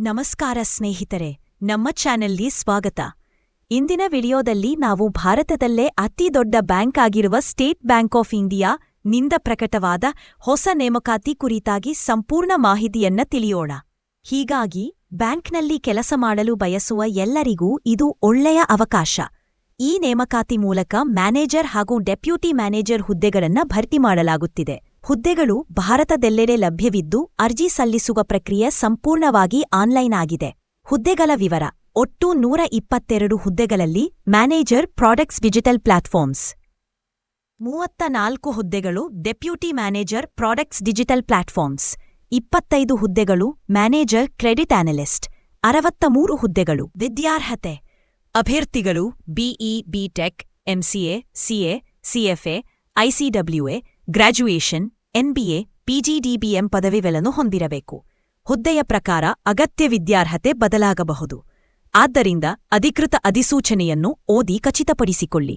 ನಮಸ್ಕಾರ ಸ್ನೇಹಿತರೆ, ನಮ್ಮ ಚಾನೆಲ್ಗೆ ಸ್ವಾಗತ. ಇಂದಿನ ವಿಡಿಯೋದಲ್ಲಿ ನಾವು ಭಾರತದಲ್ಲೇ ಅತಿ ದೊಡ್ಡ ಬ್ಯಾಂಕ್ ಆಗಿರುವ ಸ್ಟೇಟ್ ಬ್ಯಾಂಕ್ ಆಫ್ ಇಂಡಿಯಾ ನಿಂದ ಪ್ರಕಟವಾದ ಹೊಸ ನೇಮಕಾತಿ ಕುರಿತಾಗಿ ಸಂಪೂರ್ಣ ಮಾಹಿತಿಯನ್ನ ತಿಳಿಯೋಣ. ಹೀಗಾಗಿ, ಬ್ಯಾಂಕ್ನಲ್ಲಿ ಕೆಲಸ ಮಾಡಲು ಬಯಸುವ ಎಲ್ಲರಿಗೂ ಇದು ಒಳ್ಳೆಯ ಅವಕಾಶ. ಈ ನೇಮಕಾತಿ ಮೂಲಕ ಮ್ಯಾನೇಜರ್ ಹಾಗೂ ಡೆಪ್ಯೂಟಿ ಮ್ಯಾನೇಜರ್ ಹುದ್ದೆಗಳನ್ನ ಭರ್ತಿ ಮಾಡಲಾಗುತ್ತಿದೆ. ಹುದ್ದೆಗಳು ಭಾರತದೆಲ್ಲೆಡೆ ಲಭ್ಯವಿದ್ದು ಅರ್ಜಿ ಸಲ್ಲಿಸುವ ಪ್ರಕ್ರಿಯೆ ಸಂಪೂರ್ಣವಾಗಿ ಆನ್ಲೈನ್ ಆಗಿದೆ. ಹುದ್ದೆಗಳ ವಿವರ, ಒಟ್ಟು ನೂರ ಇಪ್ಪತ್ತೆರಡು ಹುದ್ದೆಗಳಲ್ಲಿ ಮ್ಯಾನೇಜರ್ ಪ್ರಾಡಕ್ಟ್ಸ್ ಡಿಜಿಟಲ್ ಪ್ಲಾಟ್ಫಾರ್ಮ್ಸ್. ಮೂವತ್ತ ನಾಲ್ಕು ಹುದ್ದೆಗಳು deputy manager products digital platforms. ಇಪ್ಪತ್ತೈದು ಹುದ್ದೆಗಳು ಮ್ಯಾನೇಜರ್ ಕ್ರೆಡಿಟ್ ಅನಲಿಸ್ಟ್. ಅರವತ್ತ ಮೂರು ಹುದ್ದೆಗಳು ವಿದ್ಯಾರ್ಹತೆ. ಅಭ್ಯರ್ಥಿಗಳು BE BTech MCA CA CFA ICWA graduation NBA PGDBM ಪದವಿಗಳನ್ನು ಹೊಂದಿರಬೇಕು. ಹುದ್ದೆಯ ಪ್ರಕಾರ ಅಗತ್ಯ ವಿದ್ಯಾರ್ಹತೆ ಬದಲಾಗಬಹುದು. ಆದ್ದರಿಂದ ಅಧಿಕೃತ ಅಧಿಸೂಚನೆಯನ್ನು ಓದಿ ಖಚಿತಪಡಿಸಿಕೊಳ್ಳಿ.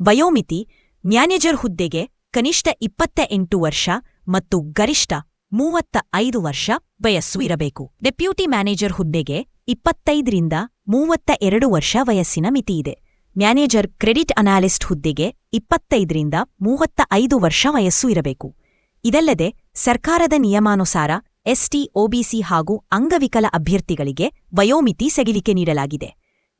ವಯೋಮಿತಿ, ಮ್ಯಾನೇಜರ್ ಹುದ್ದೆಗೆ ಕನಿಷ್ಠ ಇಪ್ಪತ್ತ ಎಂಟು ವರ್ಷ ಮತ್ತು ಗರಿಷ್ಠ ಮೂವತ್ತ ಐದು ವರ್ಷ ವಯಸ್ಸು ಇರಬೇಕು. ಡೆಪ್ಯೂಟಿ ಮ್ಯಾನೇಜರ್ ಹುದ್ದೆಗೆ ಇಪ್ಪತ್ತೈದರಿಂದ ಮೂವತ್ತ ಎರಡು ವರ್ಷ ವಯಸ್ಸಿನ ಮಿತಿಯಿದೆ ಮ್ಯಾನೇಜರ್ ಕ್ರೆಡಿಟ್ ಅನಾಲಿಸ್ಟ್ ಹುದ್ದೆಗೆ ಇಪ್ಪತ್ತೈದರಿಂದ ಮೂವತ್ತ ಐದು ವರ್ಷ ವಯಸ್ಸು ಇರಬೇಕು. ಇದಲ್ಲದೆ ಸರ್ಕಾರದ ನಿಯಮಾನುಸಾರ ಎಸ್ಟಿ, ಒಬಿಸಿ ಹಾಗೂ ಅಂಗವಿಕಲ ಅಭ್ಯರ್ಥಿಗಳಿಗೆ ವಯೋಮಿತಿ ಸೆಗಿಲಿಕೆ ನೀಡಲಾಗಿದೆ.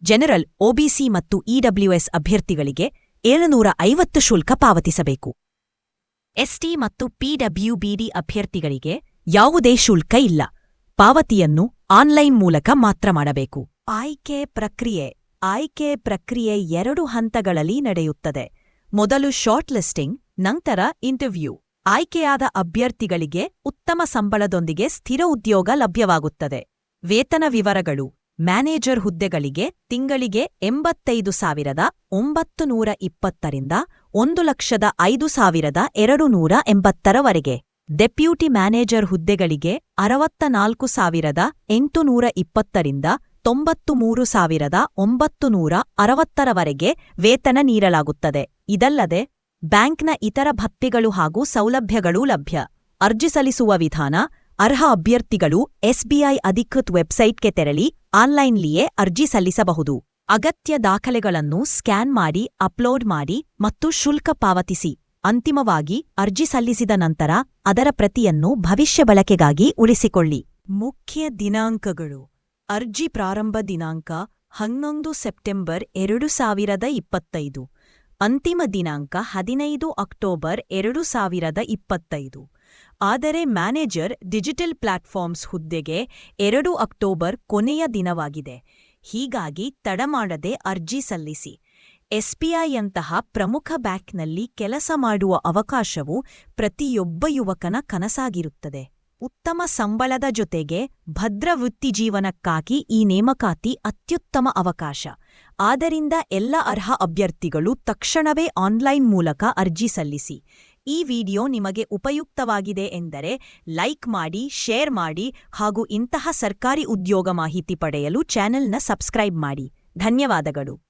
ಜನರಲ್, ಒಬಿಸಿ ಮತ್ತು ಇಡಬ್ಲ್ಯೂಎಸ್ ಅಭ್ಯರ್ಥಿಗಳಿಗೆ ಏಳುನೂರ ಐವತ್ತು ಶುಲ್ಕ ಪಾವತಿಸಬೇಕು. ಎಸ್ಟಿ ಮತ್ತು ಪಿಡಬ್ಲ್ಯೂಬಿಡಿ ಅಭ್ಯರ್ಥಿಗಳಿಗೆ ಯಾವುದೇ ಶುಲ್ಕ ಇಲ್ಲ. ಪಾವತಿಯನ್ನು ಆನ್ಲೈನ್ ಮೂಲಕ ಮಾತ್ರ ಮಾಡಬೇಕು. ಆಯ್ಕೆ ಪ್ರಕ್ರಿಯೆ ಆಯ್ಕೆ ಪ್ರಕ್ರಿಯೆ ಎರಡು ಹಂತಗಳಲ್ಲಿ ನಡೆಯುತ್ತದೆ. ಮೊದಲು ಶಾರ್ಟ್ ಲಿಸ್ಟಿಂಗ್ ನಂತರ ಇಂಟರ್ವ್ಯೂ. ಆಯ್ಕೆಯಾದ ಅಭ್ಯರ್ಥಿಗಳಿಗೆ ಉತ್ತಮ ಸಂಬಳದೊಂದಿಗೆ ಸ್ಥಿರ ಉದ್ಯೋಗ ಲಭ್ಯವಾಗುತ್ತದೆ. ವೇತನ ವಿವರಗಳು, ಮ್ಯಾನೇಜರ್ ಹುದ್ದೆಗಳಿಗೆ ತಿಂಗಳಿಗೆ ಎಂಬತ್ತೈದು ಸಾವಿರದ ಒಂಬತ್ತು ನೂರ ಇಪ್ಪತ್ತರಿಂದ ಒಂದು ಲಕ್ಷದ ಐದು ಸಾವಿರದ ಎರಡು ನೂರ ಎಂಬತ್ತರವರೆಗೆ. ಡೆಪ್ಯೂಟಿ ಮ್ಯಾನೇಜರ್ ಹುದ್ದೆಗಳಿಗೆ ಅರವತ್ತ ನಾಲ್ಕು ಸಾವಿರದ ಎಂಟುನೂರ ಇಪ್ಪತ್ತರಿಂದ ತೊಂಬತ್ತು ಮೂರು ಸಾವಿರದ ಒಂಬತ್ತು ನೂರ ಅರವತ್ತರವರೆಗೆ ವೇತನ ನೀಡಲಾಗುತ್ತದೆ. ಇದಲ್ಲದೆ ಬ್ಯಾಂಕ್ನ ಇತರ ಭತ್ಯೆಗಳು ಹಾಗೂ ಸೌಲಭ್ಯಗಳೂ ಲಭ್ಯ. ಅರ್ಜಿ ಸಲ್ಲಿಸುವ ವಿಧಾನ, ಅರ್ಹ ಅಭ್ಯರ್ಥಿಗಳು ಎಸ್ಬಿಐ ಅಧಿಕೃತ್ ವೆಬ್ಸೈಟ್ಗೆ ತೆರಳಿ ಆನ್ಲೈನ್ಲಿಯೇ ಅರ್ಜಿ ಸಲ್ಲಿಸಬಹುದು. ಅಗತ್ಯ ದಾಖಲೆಗಳನ್ನು ಸ್ಕ್ಯಾನ್ ಮಾಡಿ, ಅಪ್ಲೋಡ್ ಮಾಡಿ ಮತ್ತು ಶುಲ್ಕ ಪಾವತಿಸಿ. ಅಂತಿಮವಾಗಿ ಅರ್ಜಿ ಸಲ್ಲಿಸಿದ ನಂತರ ಅದರ ಪ್ರತಿಯನ್ನು ಭವಿಷ್ಯ ಬಳಕೆಗಾಗಿ ಉಳಿಸಿಕೊಳ್ಳಿ. ಮುಖ್ಯ ದಿನಾಂಕಗಳು. ಅರ್ಜಿ ಪ್ರಾರಂಭ ದಿನಾಂಕ ಹನ್ನೊಂದು ಸೆಪ್ಟೆಂಬರ್ ಎರಡು ಸಾವಿರದ ಇಪ್ಪತ್ತೈದು. ಅಂತಿಮ ದಿನಾಂಕ ಹದಿನೈದು ಅಕ್ಟೋಬರ್ ಎರಡು ಸಾವಿರದ ಇಪ್ಪತ್ತೈದು. ಆದರೆ ಮ್ಯಾನೇಜರ್ ಡಿಜಿಟಲ್ ಪ್ಲಾಟ್ಫಾರ್ಮ್ಸ್ ಹುದ್ದೆಗೆ ಎರಡು ಅಕ್ಟೋಬರ್ ಕೊನೆಯ ದಿನವಾಗಿದೆ. ಹೀಗಾಗಿ ತಡಮಾಡದೆ ಅರ್ಜಿ ಸಲ್ಲಿಸಿ. ಎಸ್ಪಿಐಯಂತಹ ಪ್ರಮುಖ ಬ್ಯಾಂಕ್ನಲ್ಲಿ ಕೆಲಸ ಮಾಡುವ ಅವಕಾಶವು ಪ್ರತಿಯೊಬ್ಬ ಯುವಕನ ಕನಸಾಗಿರುತ್ತದೆ. ಉತ್ತಮ ಸಂಬಳದ ಜೊತೆಗೆ ಭದ್ರ ವೃತ್ತಿಜೀವನಕ್ಕಾಗಿ ಈ ನೇಮಕಾತಿ ಅತ್ಯುತ್ತಮ ಅವಕಾಶ. ಆದ್ದರಿಂದ ಎಲ್ಲ ಅರ್ಹ ಅಭ್ಯರ್ಥಿಗಳು ತಕ್ಷಣವೇ ಆನ್ಲೈನ್ ಮೂಲಕ ಅರ್ಜಿ ಸಲ್ಲಿಸಿ. ಈ ವಿಡಿಯೋ ನಿಮಗೆ ಉಪಯುಕ್ತವಾಗಿದೆ ಎಂದರೆ ಲೈಕ್ ಮಾಡಿ, ಶೇರ್ ಮಾಡಿ ಹಾಗೂ ಇಂತಹ ಸರ್ಕಾರಿ ಉದ್ಯೋಗ ಮಾಹಿತಿ ಪಡೆಯಲು ಚಾನೆಲ್ನ ಸಬ್ಸ್ಕ್ರೈಬ್ ಮಾಡಿ. ಧನ್ಯವಾದಗಳು.